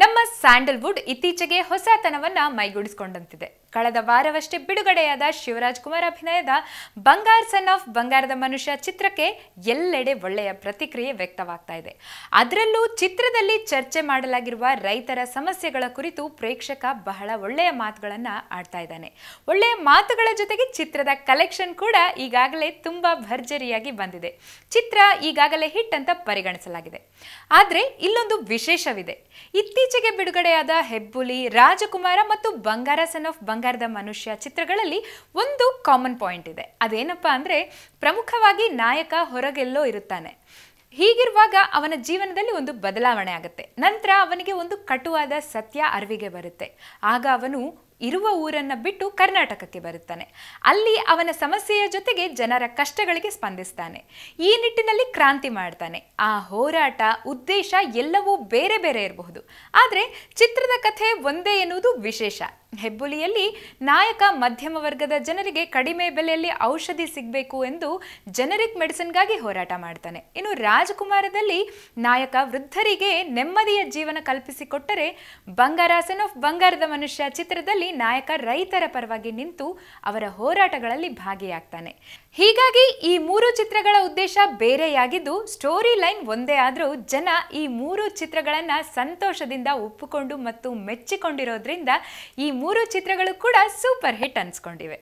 ನಮ್ಮ ಸ್ಯಾಂಡಲ್ವುಡ್ ಇತ್ತೀಚೆಗೆ ಹೊಸತನವನ್ನ ಮೈಗೂಡಿಸಿಕೊಂಡಂತಿದೆ. ಕಳೆದ ವಾರವಷ್ಟೇ ಬಿಡುಗಡೆಯಾದ ಶಿವರಾಜ್ ಕುಮಾರ್ ಅಭಿನಯದ ಬಂಗಾರ್ ಸನ್ ಆಫ್ ಬಂಗಾರದ ಮನುಷ್ಯ ಚಿತ್ರಕ್ಕೆ ಎಲ್ಲೆಡೆ ಒಳ್ಳೆಯ ಪ್ರತಿಕ್ರಿಯೆ ವ್ಯಕ್ತವಾಗ್ತಾ ಇದೆ. ಅದರಲ್ಲೂ ಚಿತ್ರದಲ್ಲಿ ಚರ್ಚೆ ಮಾಡಲಾಗಿರುವ ರೈತರ ಸಮಸ್ಯೆಗಳ ಕುರಿತು ಪ್ರೇಕ್ಷಕ ಬಹಳ ಒಳ್ಳೆಯ ಮಾತುಗಳನ್ನ ಆಡ್ತಾ ಇದ್ದಾನೆ. ಒಳ್ಳೆಯ ಮಾತುಗಳ ಜೊತೆಗೆ ಚಿತ್ರದ ಕಲೆಕ್ಷನ್ ಕೂಡ ಈಗಾಗಲೇ ತುಂಬಾ ಭರ್ಜರಿಯಾಗಿ ಬಂದಿದೆ. ಚಿತ್ರ ಈಗಾಗಲೇ ಹಿಟ್ ಅಂತ ಪರಿಗಣಿಸಲಾಗಿದೆ. ಆದರೆ ಇಲ್ಲೊಂದು ವಿಶೇಷವಿದೆ. ಇತ್ತೀಚೆಗೆ ಬಿಡುಗಡೆಯಾದ ಹೆಬ್ಬುಲಿ, ರಾಜಕುಮಾರ ಮತ್ತು ಬಂಗಾರ ಸನ್ ಆಫ್ ಬಂಗಾರದ ಮನುಷ್ಯ ಚಿತ್ರಗಳಲ್ಲಿ ಒಂದು ಕಾಮನ್ ಪಾಯಿಂಟ್ ಇದೆ. ಅದೇನಪ್ಪ ಅಂದ್ರೆ ಪ್ರಮುಖವಾಗಿ ನಾಯಕ ಹೊರಗೆಲ್ಲೋ ಇರುತ್ತಾನೆ. ಹೀಗಿರುವಾಗ ಅವನ ಜೀವನದಲ್ಲಿ ಒಂದು ಬದಲಾವಣೆ ಆಗುತ್ತೆ. ನಂತರ ಅವನಿಗೆ ಒಂದು ಕಟುವಾದ ಸತ್ಯ ಅರಿವಿಗೆ ಬರುತ್ತೆ. ಆಗ ಅವನು ಇರುವ ಊರನ್ನ ಬಿಟ್ಟು ಕರ್ನಾಟಕಕ್ಕೆ ಬರುತ್ತಾನೆ. ಅಲ್ಲಿ ಅವನ ಸಮಸ್ಯೆಯ ಜೊತೆಗೆ ಜನರ ಕಷ್ಟಗಳಿಗೆ ಸ್ಪಂದಿಸ್ತಾನೆ. ಈ ನಿಟ್ಟಿನಲ್ಲಿ ಕ್ರಾಂತಿ ಮಾಡ್ತಾನೆ. ಆ ಹೋರಾಟ, ಉದ್ದೇಶ ಎಲ್ಲವೂ ಬೇರೆ ಬೇರೆ ಇರಬಹುದು. ಆದರೆ ಚಿತ್ರದ ಕಥೆ ಒಂದೇ ಎನ್ನುವುದು ವಿಶೇಷ. ಹೆಬ್ಬುಲಿಯಲ್ಲಿ ನಾಯಕ ಮಧ್ಯಮ ವರ್ಗದ ಜನರಿಗೆ ಕಡಿಮೆ ಬೆಲೆಯಲ್ಲಿ ಔಷಧಿ ಸಿಗಬೇಕು ಎಂದು ಜನರಿಕ್ ಮೆಡಿಸಿನ್ಗಾಗಿ ಹೋರಾಟ ಮಾಡ್ತಾನೆ. ಇನ್ನು ರಾಜಕುಮಾರದಲ್ಲಿ ನಾಯಕ ವೃದ್ಧರಿಗೆ ನೆಮ್ಮದಿಯ ಜೀವನ ಕಲ್ಪಿಸಿಕೊಟ್ಟರೆ ಬಂಗಾರಾಸನ್ ಆಫ್ ಬಂಗಾರದ ಮನುಷ್ಯ ಚಿತ್ರದಲ್ಲಿ ನಾಯಕ ರೈತರ ಪರವಾಗಿ ನಿಂತು ಅವರ ಹೋರಾಟಗಳಲ್ಲಿ ಭಾಗಿಯಾಗ್ತಾನೆ. ಹೀಗಾಗಿ ಈ ಮೂರು ಚಿತ್ರಗಳ ಉದ್ದೇಶ ಬೇರೆಯಾಗಿದ್ದು ಸ್ಟೋರಿ ಲೈನ್ ಒಂದೇ ಆದರೂ ಜನ ಈ ಮೂರು ಚಿತ್ರಗಳನ್ನು ಸಂತೋಷದಿಂದ ಒಪ್ಪಿಕೊಂಡು ಮತ್ತು ಮೆಚ್ಚಿಕೊಂಡಿರೋದ್ರಿಂದ ಈ ಮೂರು ಚಿತ್ರಗಳು ಕೂಡ ಸೂಪರ್ ಹಿಟ್ ಅನ್ಸ್ಕೊಂಡಿವೆ.